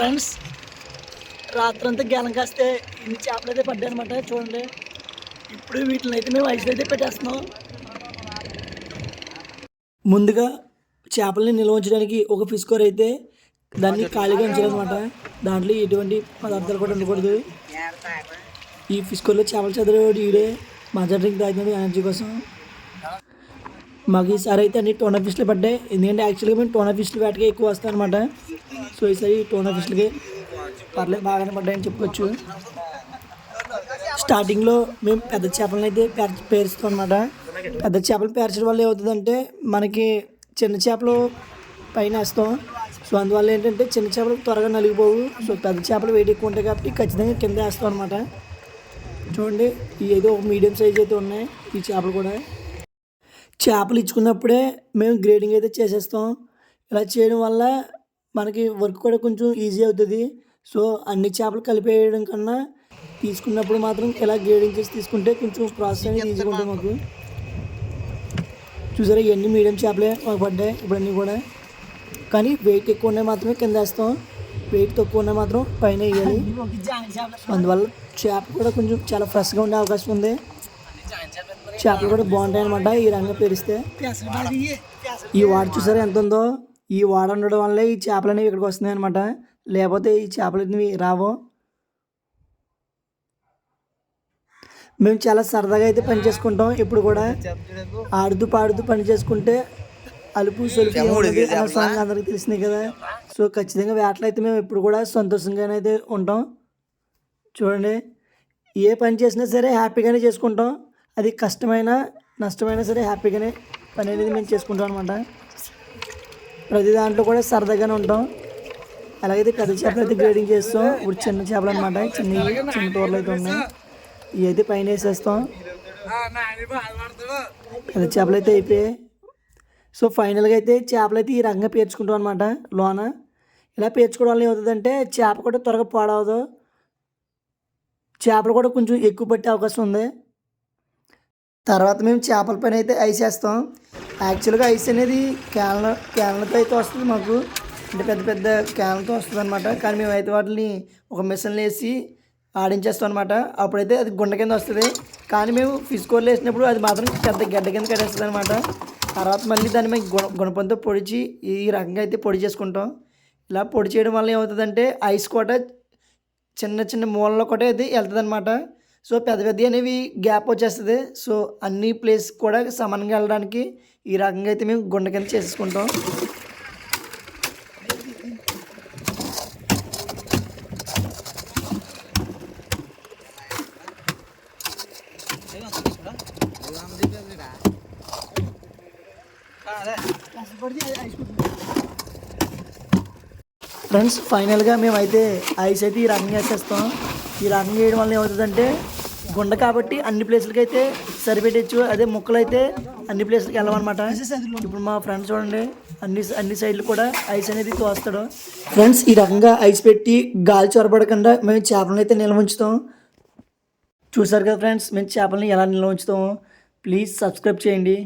Friends రాత్రంతా గెలం కాస్తే ఇన్ని చేపలు అయితే పడ్డాయి అనమాట చూడండి. ఇప్పుడు వీటిని అయితే మేము ఐస్ అయితే పెట్టేస్తున్నాం. ముందుగా చేపల్ని నిల్వ ఉంచడానికి ఒక ఫిస్కోర్ అయితే దాన్ని ఖాళీగా ఉంచాలన్నమాట దాంట్లో ఎటువంటి పదార్థాలు కూడా ఉండకూడదు. ఈ ఫిస్కోర్లో చేపలు చదివేవాడు ఈడే మజా డ్రింక్ తాగినది ఎనర్జీ కోసం. మాకు ఈసారి అయితే అన్ని టోనా ఫిష్లు పడ్డాయి. ఎందుకంటే యాక్చువల్గా మేము టోనా ఫిష్లు వేటకే ఎక్కువ వస్తాయి అనమాట సో ఈసారి టోనా ఫిష్లకి పర్లేదు బాగానే పడ్డాయని చెప్పుకోవచ్చు. స్టార్టింగ్లో మేము పెద్ద చేపలను అయితే పేర్ పేరుస్తాం అనమాట పెద్ద చేపలు పేర్చడం వల్ల ఏమవుతుందంటే మనకి చిన్న చేపలు పైన వేస్తాం. సో అందువల్ల ఏంటంటే చిన్న చేపలు త్వరగా నలిగిపోవు. సో పెద్ద చేపలు వెయిట్ ఎక్కువ ఉంటాయి కాబట్టి ఖచ్చితంగా కింద వేస్తాం అనమాట చూడండి ఏదో ఒక మీడియం సైజ్ అయితే ఉన్నాయి ఈ చేపలు కూడా. చేపలు ఇచ్చుకున్నప్పుడే మేము గ్రేడింగ్ అయితే చేసేస్తాం. ఇలా చేయడం వల్ల మనకి వర్క్ కూడా కొంచెం ఈజీ అవుతుంది. సో అన్ని చేపలు కలిపేయడం కన్నా తీసుకున్నప్పుడు మాత్రం ఇలా గ్రేడింగ్ చేసి తీసుకుంటే కొంచెం ప్రాసెస్ అనేది ఈజీగా ఉంటుంది మాకు? చూసారా ఇవన్నీ మీడియం చేపలే మాకు పడ్డాయి ఇవన్నీ కూడా. కానీ వెయిట్ ఎక్కువ ఉన్నాయి మాత్రమే కింద వేస్తాం. వెయిట్ తక్కువ ఉన్నాయి మాత్రం పైన వేయాలి. అందువల్ల చేప కూడా కొంచెం చాలా ఫ్రెష్గా ఉండే అవకాశం ఉంది. చేపలు కూడా బాగుంటాయి అనమాట ఈ రంగు పెరిస్తే. ఈ వాడ చూసారా ఎంత ఉందో? ఈ వాడ ఉండడం వల్లే ఈ చేపలు అనేవి ఇక్కడికి వస్తున్నాయి అనమాట లేకపోతే ఈ చేపలు అనేవి రావు. మేము చాలా సరదాగా అయితే పని చేసుకుంటాం. ఇప్పుడు కూడా ఆడుతూ పాడుతూ పని చేసుకుంటే అలుపు సొలుపు సాంగ్ అందరికీ తెలిసింది కదా. సో ఖచ్చితంగా వేటలు అయితే మేము ఎప్పుడు కూడా సంతోషంగానే అయితే ఉంటాం. చూడండి. ఏ పని చేసినా సరే హ్యాపీగానే చేసుకుంటాం. అది కష్టమైన నష్టమైనా సరే హ్యాపీగానే పని అనేది మేము చేసుకుంటాం అనమాట ప్రతి దాంట్లో కూడా సరదాగానే ఉంటాం. అలాగైతే పెద్ద చేపలు అయితే గ్రేడింగ్ చేస్తాం. ఇప్పుడు చిన్న చేపలు అనమాట చిన్న చిన్న తోరలు అయితే ఉన్నాయి. ఇవి అయితే పైన వేసేస్తాం. పెద్ద చేపలు అయితే అయిపోయాయి. సో ఫైనల్గా అయితే చేపలు అయితే ఈ రకంగా పేర్చుకుంటాం అనమాట లోన ఇలా పేర్చుకోవడం వల్ల ఏమవుతుందంటే చేప కూడా త్వరగా పాడవదు. చేపలు కూడా కొంచెం ఎక్కువ పట్టే అవకాశం ఉంది. తర్వాత మేము చేపల పైన అయితే ఐసేస్తాం. యాక్చువల్గా ఐస్ అనేది క్యాన్ల క్యాన్లతో అయితే వస్తుంది మాకు. అంటే పెద్ద పెద్ద క్యాన్లతో వస్తుంది అనమాట కానీ మేము అయితే వాటిని ఒక మిషన్లో వేసి ఆడించేస్తాం అనమాట అప్పుడైతే అది గుండె కింద వస్తుంది. కానీ మేము ఫిష్ వేసినప్పుడు అది మాత్రం పెద్ద గడ్డ కింద కట్టేస్తుంది అనమాట తర్వాత మళ్ళీ దాన్ని మేము గుణ గుణపంతో పొడిచి ఈ రకంగా అయితే పొడి చేసుకుంటాం. ఇలా పొడి చేయడం వల్ల ఏమవుతుందంటే ఐస్ కూడా చిన్న చిన్న మూలలో కూడా అయితే వెళ్తుంది అనమాట సో పెద్ద పెద్ద అనేవి గ్యాప్ వచ్చేస్తుంది. సో అన్ని ప్లేస్ కూడా సమానంగా వెళ్ళడానికి ఈ రకంగా అయితే మేము గుండె కింద చేసేసుకుంటాం. ఫ్రెండ్స్ ఫైనల్గా మేమైతే ఐస్ అయితే ఈ రన్నింగ్ వేసేస్తాం. ఈ రన్నింగ్ వేయడం వల్ల ఏమవుతుందంటే గుండ కాబట్టి అన్ని ప్లేసులకి అయితే సరిపెట్టచ్చు. అదే ముక్కలు అయితే అన్ని ప్లేసులకి వెళ్ళమన్నమాట. ఇప్పుడు మా ఫ్రెండ్స్ చూడండి అన్ని అన్ని సైడ్లు కూడా ఐస్ అనేది తోస్తాడు. ఫ్రెండ్స్ ఈ రకంగా ఐస్ పెట్టి గాలి చొరబడకుండా మేము చేపలను అయితే నిల్వ ఉంచుతాం చూసారు కదా ఫ్రెండ్స్ మేము చేపలని ఎలా నిల్వ ఉంచుతాము ప్లీజ్ సబ్స్క్రైబ్ చేయండి.